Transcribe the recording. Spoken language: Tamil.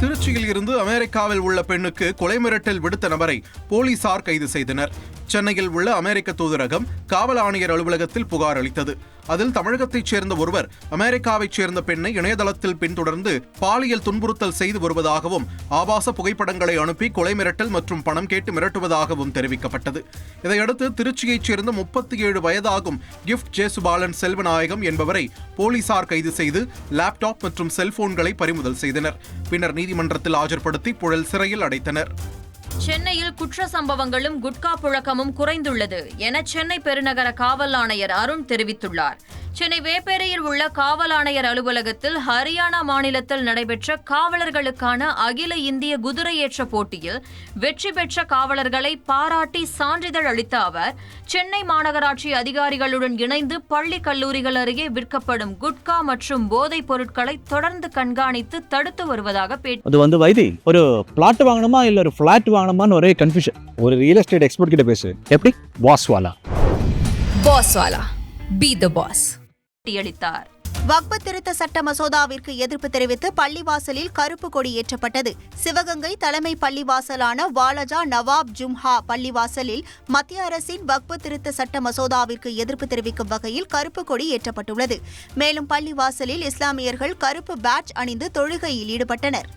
திருச்சியில் இருந்து அமெரிக்காவில் உள்ள பெண்ணுக்கு கொலை மிரட்டல் விடுத்த நபரை போலீசார் கைது செய்தனர். சென்னையில் உள்ள அமெரிக்க தூதரகம் காவல் ஆணையர் அலுவலகத்தில் புகார் அளித்தது. அதில் தமிழகத்தைச் சேர்ந்த ஒருவர் அமெரிக்காவைச் சேர்ந்த பெண்ணை இணையதளத்தில் பின்தொடர்ந்து பாலியல் துன்புறுத்தல் செய்து வருவதாகவும் ஆபாச புகைப்படங்களை அனுப்பி கொலை மிரட்டல் மற்றும் பணம் கேட்டு மிரட்டுவதாகவும் தெரிவிக்கப்பட்டது. இதையடுத்து திருச்சியைச் சேர்ந்த முப்பத்தி ஏழு வயதாகும் கிஃப்ட் ஜேசுபாலன் செல்வநாயகம் என்பவரை போலீசார் கைது செய்து லேப்டாப் மற்றும் செல்போன்களை பறிமுதல் செய்தனர். பின்னர் நீதிமன்றத்தில் ஆஜர்படுத்தி புழல் சிறையில் அடைத்தனர். சென்னையில் குற்ற சம்பவங்களும் குட்கா புழக்கமும் குறைந்துள்ளது என சென்னை பெருநகர காவல் ஆணையர் அருண் தெரிவித்துள்ளார். சென்னை வேப்பேரையில் உள்ள காவல் ஆணையர் அலுவலகத்தில் ஹரியானா மாநிலத்தில் நடைபெற்ற காவலர்களுக்கான அகில இந்திய குதிரையேற்ற போட்டியில் வெற்றி பெற்ற காவலர்களை பாராட்டி சான்றிதழ் அளித்த அவர் சென்னை மாநகராட்சி அதிகாரிகளுடன் இணைந்து பள்ளி கல்லூரிகள் அருகே விற்கப்படும் குட்கா மற்றும் போதைப் பொருட்களை தொடர்ந்து கண்காணித்து தடுத்து வருவதாக பேட்டி அது வந்து வைதி ஒரு பிளாட் வாங்கணுமா இல்ல ஒரு ஃபிளாட் வாங்கணுமான்னு ஒரே கன்ஃபியூஷன் ஒரு ரியல் எஸ்டேட் எக்ஸ்பர்ட் கிட்ட பேசு. எப்படி? வாஸ்வாலா பாஸ் வாலா. பி த பாஸ் பேட்டியளித்தார் வக்பு திருத்த சட்ட மசோதாவிற்கு எதிர்ப்பு தெரிவித்து பள்ளிவாசலில் கருப்பு கொடி ஏற்றப்பட்டது. சிவகங்கை தலைமை பள்ளிவாசலான வாலஜா நவாப் ஜும்ஹா பள்ளிவாசலில் மத்திய அரசின் வக்பு திருத்த சட்ட மசோதாவிற்கு எதிர்ப்பு தெரிவிக்கும் வகையில் கருப்பு கொடி ஏற்றப்பட்டுள்ளது. மேலும் பள்ளிவாசலில் இஸ்லாமியர்கள் கருப்பு பேட்ச் அணிந்து தொழுகையில் ஈடுபட்டனர்.